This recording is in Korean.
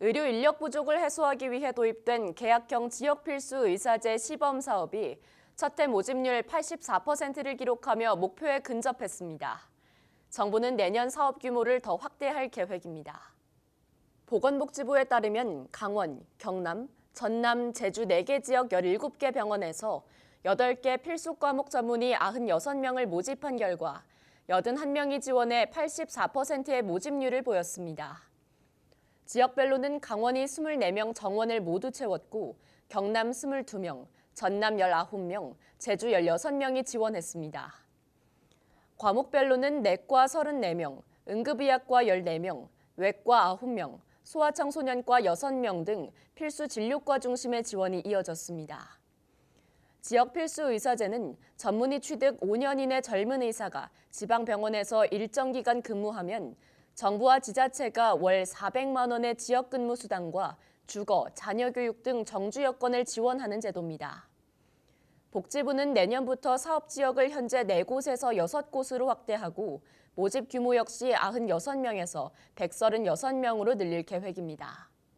의료 인력 부족을 해소하기 위해 도입된 계약형 지역 필수 의사제 시범 사업이 첫해 모집률 84%를 기록하며 목표에 근접했습니다. 정부는 내년 사업 규모를 더 확대할 계획입니다. 보건복지부에 따르면 강원, 경남, 전남, 제주 4개 지역 17개 병원에서 8개 필수 과목 전문의 96명을 모집한 결과 81명이 지원해 84%의 모집률을 보였습니다. 지역별로는 강원이 24명 정원을 모두 채웠고 경남 22명, 전남 19명, 제주 16명이 지원했습니다. 과목별로는 내과 34명, 응급의학과 14명, 외과 9명, 소아청소년과 6명 등 필수 진료과 중심의 지원이 이어졌습니다. 지역 필수 의사제는 전문의 취득 5년 이내 젊은 의사가 지방병원에서 일정 기간 근무하면 정부와 지자체가 월 400만 원의 지역 근무 수당과 주거, 자녀 교육 등 정주 여건을 지원하는 제도입니다. 복지부는 내년부터 사업 지역을 현재 4곳에서 6곳으로 확대하고 모집 규모 역시 96명에서 136명으로 늘릴 계획입니다.